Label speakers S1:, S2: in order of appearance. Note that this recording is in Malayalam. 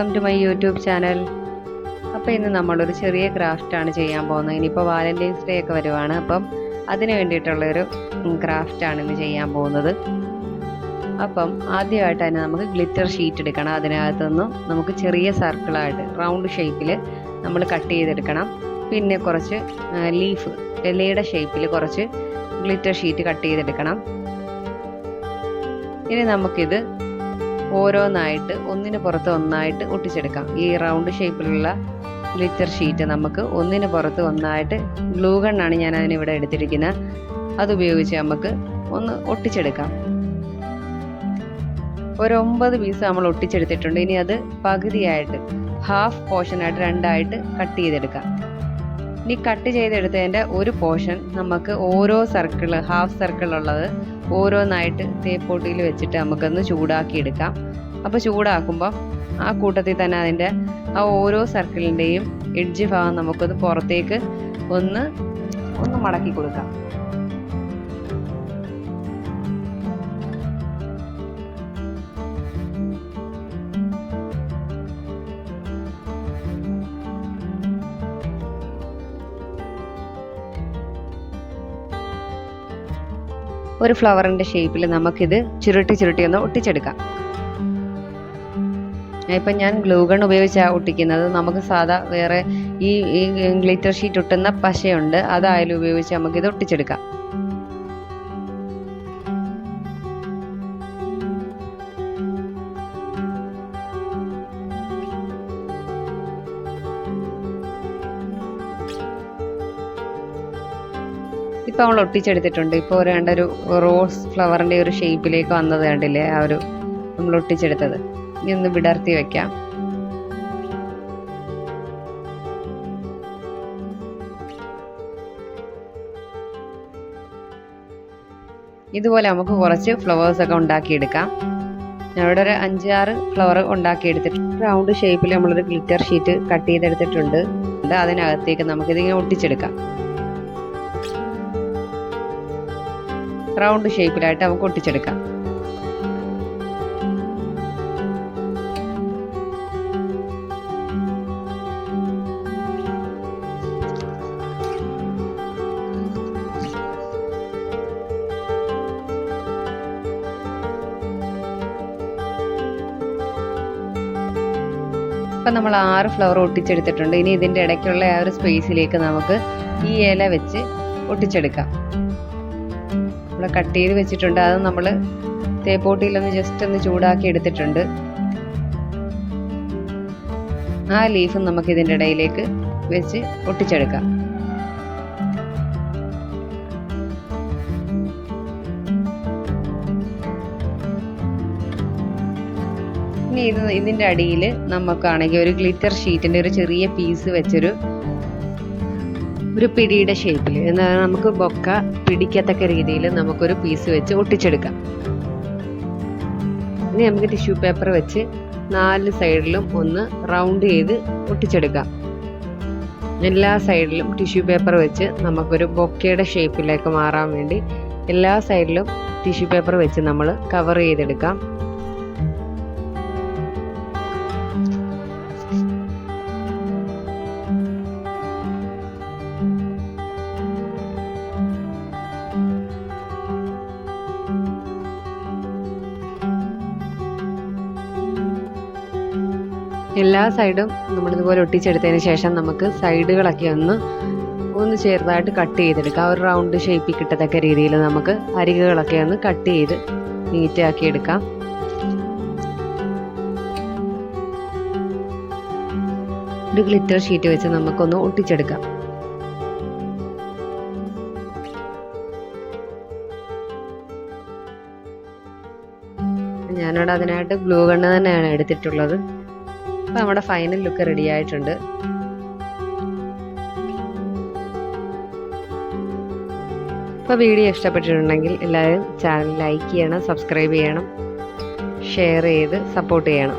S1: Welcome to my YouTube channel അപ്പോൾ ഇന്ന് നമ്മളൊരു ചെറിയ ക്രാഫ്റ്റാണ് ചെയ്യാൻ പോകുന്നത്. ഇനിയിപ്പോൾ വാലന്റൈൻസ് ഡേ ഒക്കെ വരുവാണ്. അപ്പം അതിന് വേണ്ടിയിട്ടുള്ളൊരു ക്രാഫ്റ്റാണ് ഇന്ന് ചെയ്യാൻ പോകുന്നത്. അപ്പം ആദ്യമായിട്ട് തന്നെ നമുക്ക് ഗ്ലിറ്റർ ഷീറ്റ് എടുക്കണം. അതിനകത്തുനിന്നും നമുക്ക് ചെറിയ സർക്കിളായിട്ട് റൗണ്ട് ഷേപ്പിൽ നമ്മൾ കട്ട് ചെയ്തെടുക്കണം. പിന്നെ കുറച്ച് ലീഫ് ഇലയുടെ ഷേപ്പിൽ കുറച്ച് ഗ്ലിറ്റർ ഷീറ്റ് കട്ട് ചെയ്തെടുക്കണം. ഇനി നമുക്കിത് ഓരോന്നായിട്ട് ഒന്നിന് പുറത്ത് ഒന്നായിട്ട് ഒട്ടിച്ചെടുക്കാം. ഈ റൗണ്ട് ഷേപ്പിലുള്ള ഗ്ലിറ്റർ ഷീറ്റ് നമുക്ക് ഒന്നിന് പുറത്ത് ഒന്നായിട്ട് ഗ്ലൂ ഗണ്ണാണ് ഞാൻ അതിനിവിടെ എടുത്തിരിക്കുന്നത്. അതുപയോഗിച്ച് നമുക്ക് ഒന്ന് ഒട്ടിച്ചെടുക്കാം. ഒരു ഒമ്പത് പീസ് നമ്മൾ ഒട്ടിച്ചെടുത്തിട്ടുണ്ട്. ഇനി അത് പകുതിയായിട്ട് ഹാഫ് പോർഷനായിട്ട് രണ്ടായിട്ട് കട്ട് ചെയ്തെടുക്കാം. ഇനി കട്ട് ചെയ്തെടുത്തതിന്റെ ഒരു പോർഷൻ നമുക്ക് ഓരോ സർക്കിൾ ഹാഫ് സർക്കിൾ ഉള്ളത് ഓരോന്നായിട്ട് തേപ്പൊട്ടിയിൽ വെച്ചിട്ട് നമുക്കൊന്ന് ചൂടാക്കി എടുക്കാം അപ്പോൾ ചൂടാക്കുമ്പോൾ ആ കൂട്ടത്തിൽ തന്നെ അതിന്റെ ആ ഓരോ സർക്കിളിന്റെയും എഡ്ജ് ഭാഗം നമുക്കൊന്ന് പുറത്തേക്ക് ഒന്ന് ഒന്ന് മടക്കി കൊടുക്കാം. ഒരു ഫ്ലവറിന്റെ ഷേപ്പിൽ നമുക്കിത് ചുരുട്ടി ചുരുട്ടി ഒന്ന് ഒട്ടിച്ചെടുക്കാം. ഇപ്പം ഞാൻ ഗ്ലൂഗൺ ഉപയോഗിച്ചാണ് ഒട്ടിക്കുന്നത്. നമുക്ക് സാധാ വേറെ ഈ ഗ്ലിറ്റർ ഷീറ്റ് ഒട്ടുന്ന പശയുണ്ട്. അതായാലും ഉപയോഗിച്ച് നമുക്കിത് ഒട്ടിച്ചെടുക്കാം. ഇപ്പോൾ നമ്മൾ ഒട്ടിച്ചെടുത്തിട്ടുണ്ട്. ഇപ്പോൾ ഒരു കണ്ട ഒരു റോസ് ഫ്ലവറിന്റെ ഒരു ഷേപ്പിലേക്ക് വന്നത് കണ്ടില്ലേ? ആ ഒരു നമ്മൾ ഒട്ടിച്ചെടുത്തത്. ഇനി ഒന്ന് വിടർത്തി വെക്കാം. ഇതുപോലെ നമുക്ക് കുറച്ച് ഫ്ലവേഴ്സ് ഒക്കെ ഉണ്ടാക്കിയെടുക്കാം. ഞാനിവിടെ ഒരു അഞ്ചാറ് ഫ്ലവർ ഉണ്ടാക്കിയെടുത്തിട്ടുണ്ട് റൗണ്ട് ഷേപ്പിൽ നമ്മളൊരു ഗ്ലിറ്റർ ഷീറ്റ് കട്ട് ചെയ്തെടുത്തിട്ടുണ്ട്. അതിനകത്തേക്ക് നമുക്കിതിങ്ങനെ ഒട്ടിച്ചെടുക്കാം. റൗണ്ട് ഷേപ്പിലായിട്ട് നമുക്ക് ഒട്ടിച്ചെടുക്കാം. ഇപ്പം നമ്മൾ ആറ് ഫ്ലവർ ഒട്ടിച്ചെടുത്തിട്ടുണ്ട്. ഇനി ഇതിന്റെ ഇടയ്ക്കുള്ള ആ ഒരു സ്പേസിലേക്ക് നമുക്ക് ഈ ഇല വെച്ച് ഒട്ടിച്ചെടുക്കാം. നമ്മൾ കട്ട് ചെയ്ത് വെച്ചിട്ടുണ്ട്. അത് നമ്മൾ തേപ്പോട്ടിയിലൊന്ന് ജസ്റ്റ് ഒന്ന് ചൂടാക്കി എടുത്തിട്ടുണ്ട്. ആ ലീഫ് നമുക്ക് ഇതിന്റെ ഇടയിലേക്ക് വെച്ച് ഒട്ടിച്ചെടുക്കാം. ഇനി ഇത് ഇതിന്റെ അടിയിൽ നമുക്കാണെങ്കിൽ ഒരു ഗ്ലിറ്റർ ഷീറ്റിന്റെ ഒരു ചെറിയ പീസ് വെച്ചൊരു ഒരു പിടിയുടെ ഷേപ്പിൽ എന്നാൽ നമുക്ക് ബൊക്ക പിടിക്കത്തക്ക രീതിയിൽ നമുക്കൊരു പീസ് വെച്ച് ഒട്ടിച്ചെടുക്കാം. ഇനി നമുക്ക് ടിഷ്യൂ പേപ്പർ വെച്ച് നാല് സൈഡിലും ഒന്ന് റൗണ്ട് ചെയ്ത് ഒട്ടിച്ചെടുക്കാം. എല്ലാ സൈഡിലും ടിഷ്യൂ പേപ്പർ വെച്ച് നമുക്കൊരു ബൊക്കയുടെ ഷേപ്പിലേക്ക് മാറാൻ വേണ്ടി എല്ലാ സൈഡിലും ടിഷ്യൂ പേപ്പർ വെച്ച് നമ്മൾ കവർ ചെയ്തെടുക്കാം. എല്ലാ സൈഡും നമ്മളിതുപോലെ ഒട്ടിച്ചെടുത്തതിന് ശേഷം നമുക്ക് സൈഡുകളൊക്കെ ഒന്ന് ഒന്ന് ചെറുതായിട്ട് കട്ട് ചെയ്തെടുക്കാം. ഒരു റൗണ്ട് ഷേപ്പിൽ കിട്ടത്തക്ക രീതിയിൽ നമുക്ക് അരികുകളൊക്കെ ഒന്ന് കട്ട് ചെയ്ത് നീറ്റ് ആക്കി എടുക്കാം. ഒരു ഗ്ലിറ്റർ ഷീറ്റ് വെച്ച് നമുക്കൊന്ന് ഒട്ടിച്ചെടുക്കാം. ഞാനിവിടെ അതിനായിട്ട് ഗ്ലൂ കണ്ണ് തന്നെയാണ് എടുത്തിട്ടുള്ളത്. അപ്പോൾ നമ്മുടെ ഫൈനൽ ലുക്ക് റെഡി ആയിട്ടുണ്ട്. ഇപ്പൊ വീഡിയോ ഇഷ്ടപ്പെട്ടിട്ടുണ്ടെങ്കിൽ എല്ലാവരും ചാനൽ ലൈക്ക് ചെയ്യണം സബ്സ്ക്രൈബ് ചെയ്യണം ഷെയർ ചെയ്ത് സപ്പോർട്ട് ചെയ്യണം.